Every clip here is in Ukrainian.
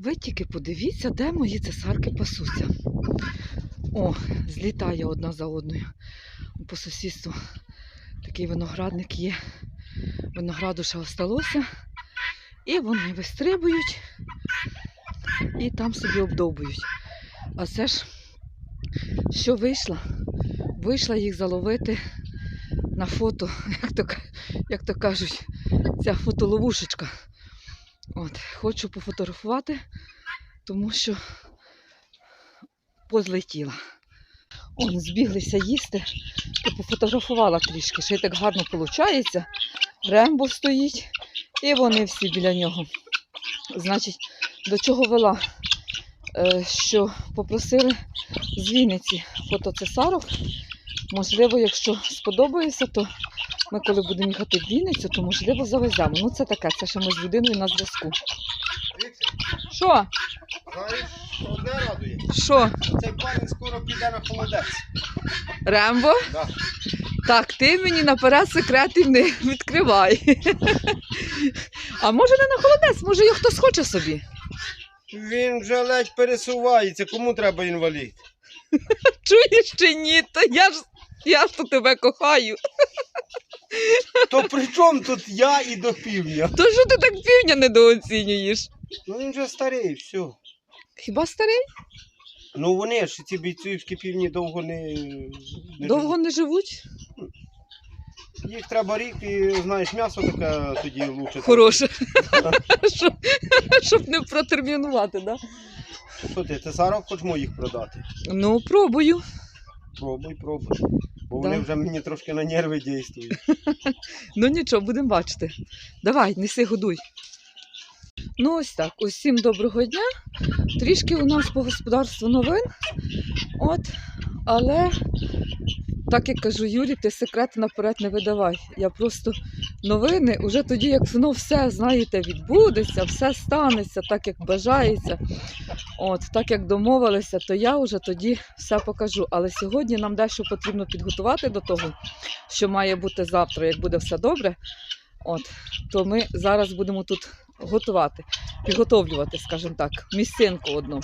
Ви тільки подивіться, де мої цесарки пасуться. О, злітає одна за одною. По сусідству такий виноградник є. Винограду ще осталося. І вони вистрибують і там собі обдовбують. А це ж, що вийшла? Вийшла їх заловити на фото, як то, як то кажуть, ця фотоловушечка. От, хочу пофотографувати, тому що позлетіла. Он, збіглися їсти, то пофотографувала трішки, ще й так гарно виходить. Рембо стоїть, і вони всі біля нього. Значить, до чого вела? Е, що попросили з Вінниці фотоцесарок. Можливо, якщо сподобається, то ми, коли будемо їхати в Вінницю, то можливо завеземо. Ну це таке, це ще ми з людиною на зв'язку. Що? Знаєш, одне радує. Що? Цей парень скоро піде на холодець. Рембо? Да. Так, ти мені наперед секретів не відкривай. А може не на холодець, може його хтось хоче собі. Він вже ледь пересувається, кому треба інвалід? Чуєш чи ні? То я ж я ж то тебе кохаю. То при чому тут я і до півдня? То що ти так півня недооцінюєш? Ну він вже старий, все. Хіба старий? Ну вони ж ці бійцівські півні довго не. не Довго не живуть? живуть. Їх треба рік і знаєш, м'ясо таке тоді лучше. Хороше. Щоб, щоб не протермінувати, да? Що ти, ти зараз хочеш моїх продати? Ну, пробую. Пробуй, пробуй. Бо Да. вони вже мені трошки на нерви дійствують. Ну нічого, будемо бачити. Давай, неси, годуй. Ну, ось так. Усім доброго дня. Трішки у нас по господарству новин. От, але, так як кажу Юрі, ти секрети наперед не видавай. Я просто новини, уже тоді, як воно все, знаєте, відбудеться, все станеться так, як бажається. От, так як домовилися, то я вже тоді все покажу. Але сьогодні нам дещо потрібно підготувати до того, що має бути завтра, як буде все добре. От, то ми зараз будемо тут готувати, підготовлювати, скажімо так, місцинку одну.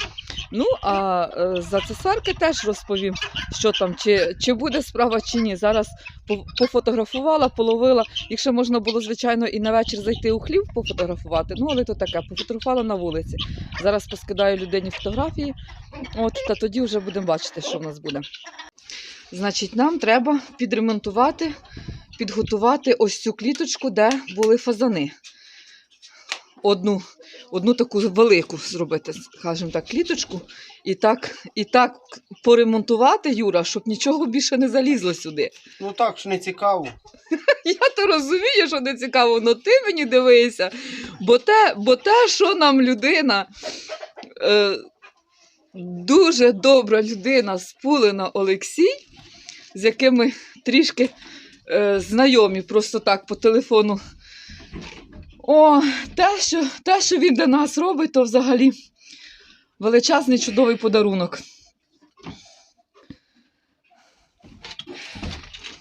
Ну, а е, за цесарки теж розповім, що там, чи, чи буде справа, чи ні. Зараз по- пофотографувала, половила. Якщо можна було, звичайно, і на вечір зайти у хлів пофотографувати, ну але то таке, пофотографувала на вулиці. Зараз поскидаю людині фотографії, от, та тоді вже будемо бачити, що в нас буде. Значить, нам треба підремонтувати, підготувати ось цю кліточку, де були фазани. Одну, одну таку велику зробити, скажімо так, кліточку, і так, і так поремонтувати, Юра, щоб нічого більше не залізло сюди. Ну так ж не цікаво. Я то розумію, що не цікаво, але ти мені дивися. Бо те, бо те що нам людина, е, дуже добра людина Спулина Олексій, з яким ми трішки е, знайомі просто так по телефону. О, те що, те, що він для нас робить, то взагалі величезний чудовий подарунок.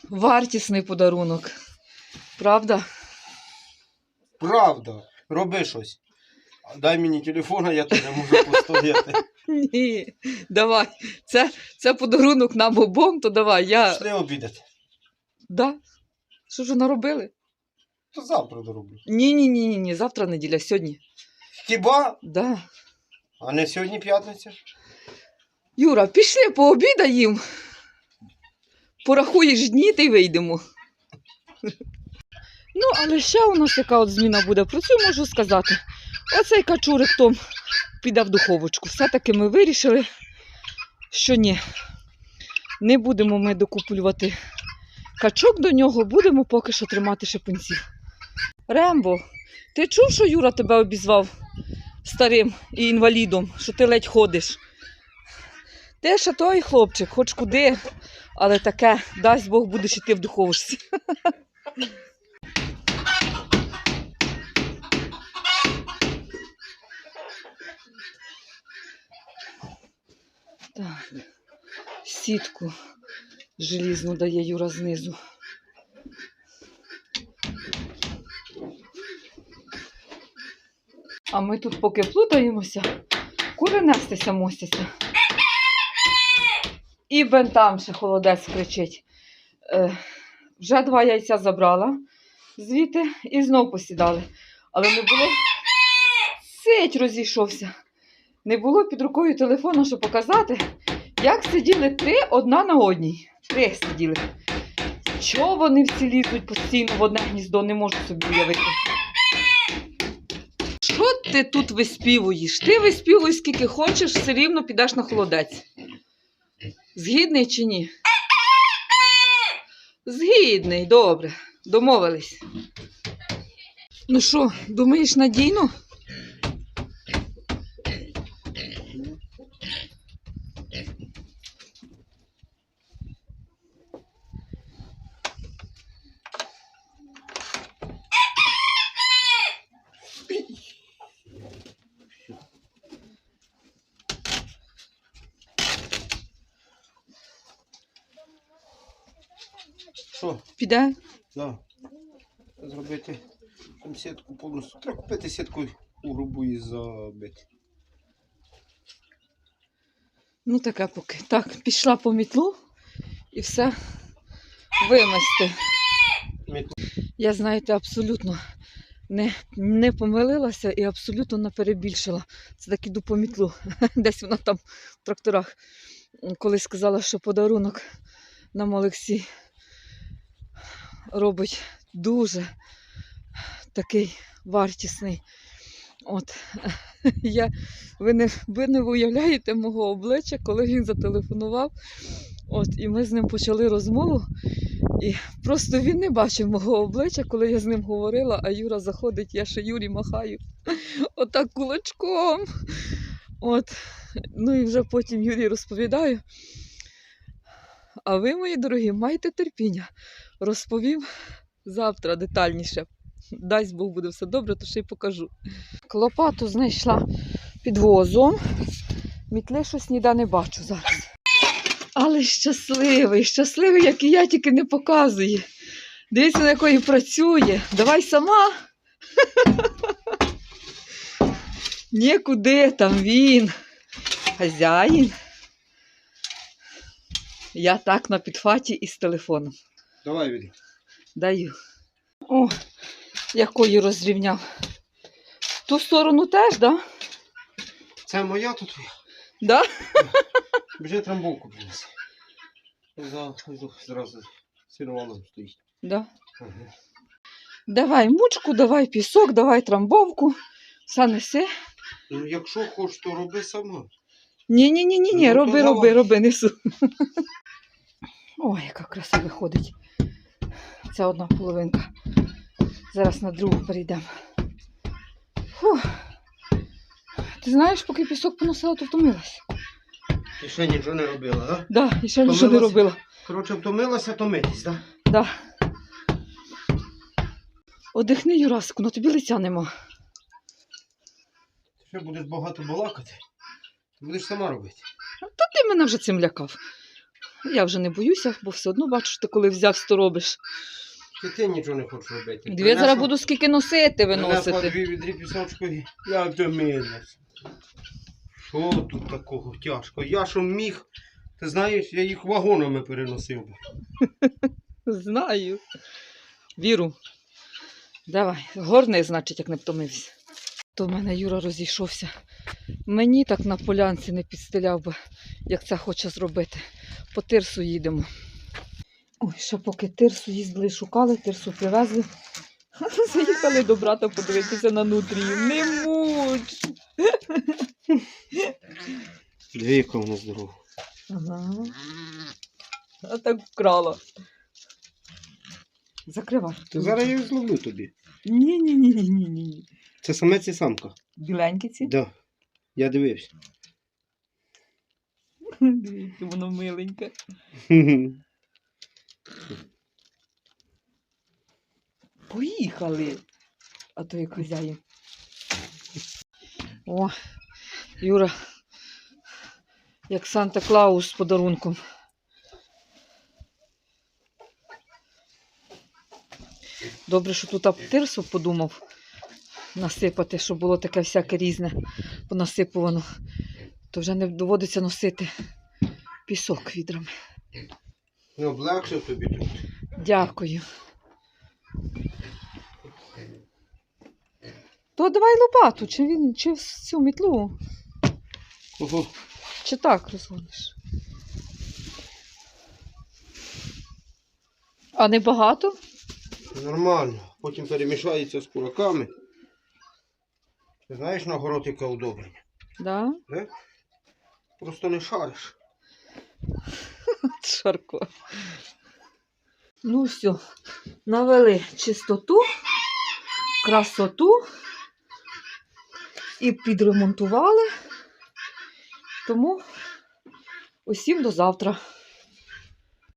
Вартісний подарунок. Правда? Правда, роби щось. Дай мені телефон, а я не можу постояти. Ні. Давай. Це, це подарунок нам обом, то давай. Я. Пішли обідати. Да? Що ж наробили? То завтра дороблю. Ні, ні, ні, ні, ні. Завтра неділя, сьогодні. Хіба? Да. А не сьогодні п'ятниця? Юра, пішли пообідаємо. Порахуєш дні та й вийдемо. Ну, але ще у нас яка от зміна буде, про цю можу сказати. Оцей качурик Том піде в духовочку. Все-таки ми вирішили, що ні. Не будемо ми докуплювати качок до нього, будемо поки що тримати шипунців. Рембо, ти чув, що Юра тебе обізвав старим і інвалідом, що ти ледь ходиш? Ти ще той хлопчик, хоч куди, але таке, дасть Бог, будеш іти в духовочці. Так, сітку желізну дає Юра знизу. А ми тут поки плутаємося, кури нестися мостяться. І бен там ще холодець кричить. Е, вже два яйця забрала звідти і знов посідали. Але не було. Сить розійшовся. Не було під рукою телефону, щоб показати, як сиділи три одна на одній. Три сиділи. Чого вони всі лізуть постійно в одне гніздо, не можу собі уявити. Що ти тут виспівуєш? Ти виспівуй скільки хочеш, все рівно підеш на холодець. Згідний чи ні? Згідний, добре. Домовились. Ну що, думаєш надійно? Що? Піде? Да. Зробити там сітку повністю. Треба купити сітку у грубу і забити. Ну, таке поки. Так, пішла по мітлу і все вимести. Мітлу. Я, знаєте, абсолютно не, не помилилася і абсолютно не перебільшила. Це так іду по мітлу. Десь вона там в тракторах колись сказала, що подарунок нам Олексій робить дуже такий вартісний. От я, ви, не, ви не уявляєте мого обличчя, коли він зателефонував. От, і ми з ним почали розмову. І просто він не бачив мого обличчя, коли я з ним говорила, а Юра заходить, я ще Юрі махаю отак кулачком. От. Ну і вже потім Юрій розповідаю. А ви, мої дорогі, майте терпіння. Розповім завтра детальніше. Дасть Бог буде все добре, то ще й покажу. Лопату знайшла під возом. Мітли щось ніде не бачу зараз. Але щасливий, щасливий, як і я, тільки не показує. Дивіться, на якої працює. Давай сама. Нікуди там він. Хазяїн. Я так на підхваті із телефоном. Давай Вілі. Даю. О, якою розрівняв. Ту сторону теж, да? Це моя тут твоя. Да? Вже трамбовку принеси. За, за- зразу сірвалом стоїть. Да. Ага. Давай мучку, давай пісок, давай трамбовку. Все неси. Ну, якщо хочеш, то роби сама. Ні, ні, ні, ні, ні, Ну, то роби, роби, давай. роби, несу. Ой, яка краса виходить. Це одна половинка. Зараз на другу перейдемо. Фух. Ти знаєш, поки пісок поносила, то втомилась. Ти ще нічого не робила, так? Да, і ще нічого не Втомилась? робила. Коротше, втомилася, то митись, так? Да. Одихни, Юрасику, на тобі лиця нема. Ще будеш багато балакати. Будеш сама робити. Та ти мене вже цим лякав. Я вже не боюся, бо все одно бачу, ти коли взяв, то робиш. Ти, ти нічого не хочеш робити. Дві я зараз буду скільки носити, виносити. дві відрі пісочку і я втомилась. Що тут такого тяжко? Я що міг, ти знаєш, я їх вагонами переносив би. Знаю. Віру. Давай, горний, значить, як не втомився. То в мене Юра розійшовся. Мені так на полянці не підстеляв би, як це хоче зробити. По тирсу їдемо. Ой, ще поки тирсу їздили, шукали, тирсу привезли. Заїхали до брата подивитися на нутрію. Не муч! Дві яка вона здорова. Ага. А так вкрала. Закривай. Зараз я її зловлю тобі. Ні, ні, ні, ні, ні, ні. Це самець і самка. Біленькі ці? Да. Я дивився. Дивіться, воно миленьке. Поїхали. А то як хазяїн. О, Юра, як Санта Клаус з подарунком. Добре, що тут аптирсо подумав. Насипати, щоб було таке всяке різне понасипувано. То вже не доводиться носити пісок відрами. Не облегшив тобі тут. Дякую. То давай лопату, чи він, чи в цю мітлу, Ого. чи так розгониш. А не багато? Нормально. Потім перемішається з кураками. Ти знаєш на город яке удобрення? Да? Не? Просто не шариш. Шарко. Ну все, навели чистоту, красоту і підремонтували. Тому усім до завтра.